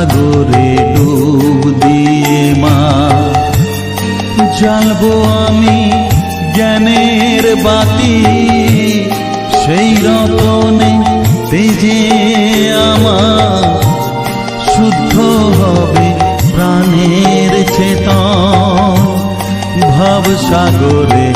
সাগরে ডুব দিয়ে মা জ্বালবো আমি জ্ঞানের বাতি। সেই রতনে তেজে আমার শুদ্ধ হবে প্রাণের চেতন। ভাব সাগরে